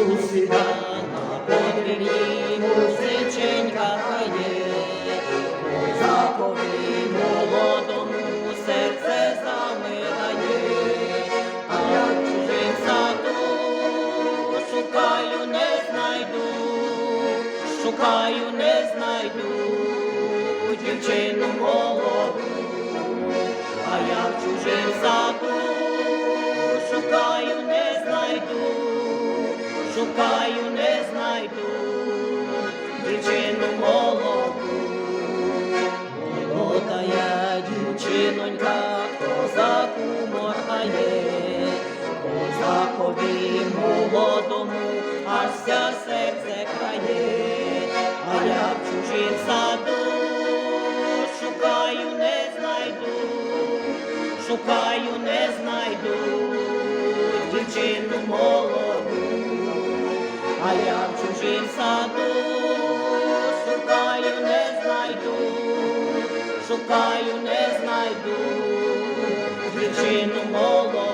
Сусідана потрібні музиченька є, у запові молодому серце замирає, а я чужим саду шукаю, не знайду, шукаю, не знайду дівчину молоду, а я чужим саду. Шукаю, не знайду, дівчину молоду, молода дівчинонька, козаку моргає, козакові молодому, аж ся серце крає, а я в чужим саду шукаю, не знайду, шукаю, не знайду дівчину молоду, а я в чужим саду шукаю, не знайду, шукаю, не знайду дівчину молоду.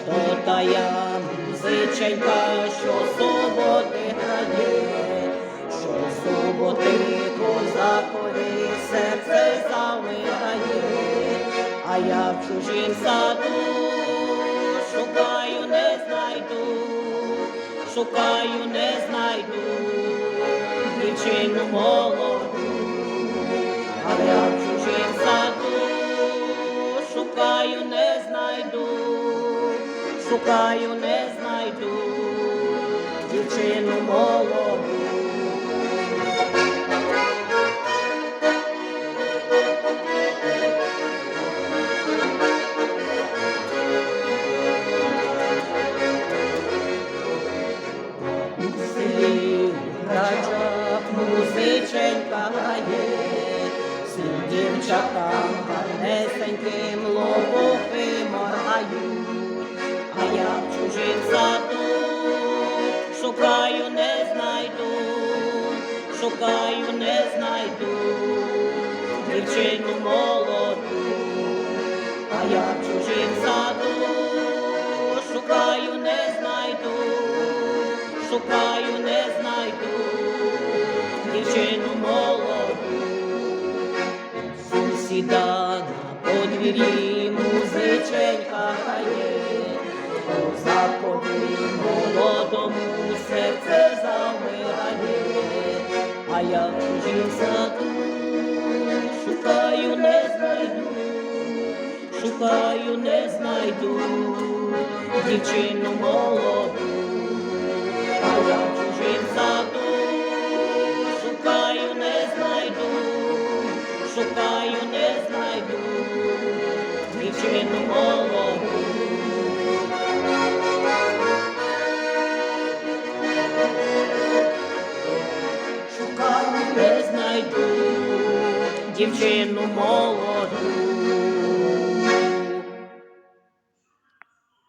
Хто тая музиченька, що суботи грає, що суботи козакові серце замирає, а я в чужим саду шукаю, не знайду, шукаю, не знайду дівчину молоду, а я в чужим саду шукаю, не знайду, шукаю, не знайду дівчину молоду. Музиченька грає, всім дівчатам гарнесеньким лобохи моргають, а я в чужим саду шукаю, не знайду, шукаю, не знайду дівчину молоду, а я в чужим саду шукаю, не знайду, шукаю, не знайду дівчину молоду, сусіда на подвір'ї музиченька грає, козакові молодому серце замирає, а я в чужим саду шукаю, не знайду, шукаю, не знайду дівчину молоду, шукаю, не знайду дівчину молоду. Шукаю, не знайду дівчину молоду.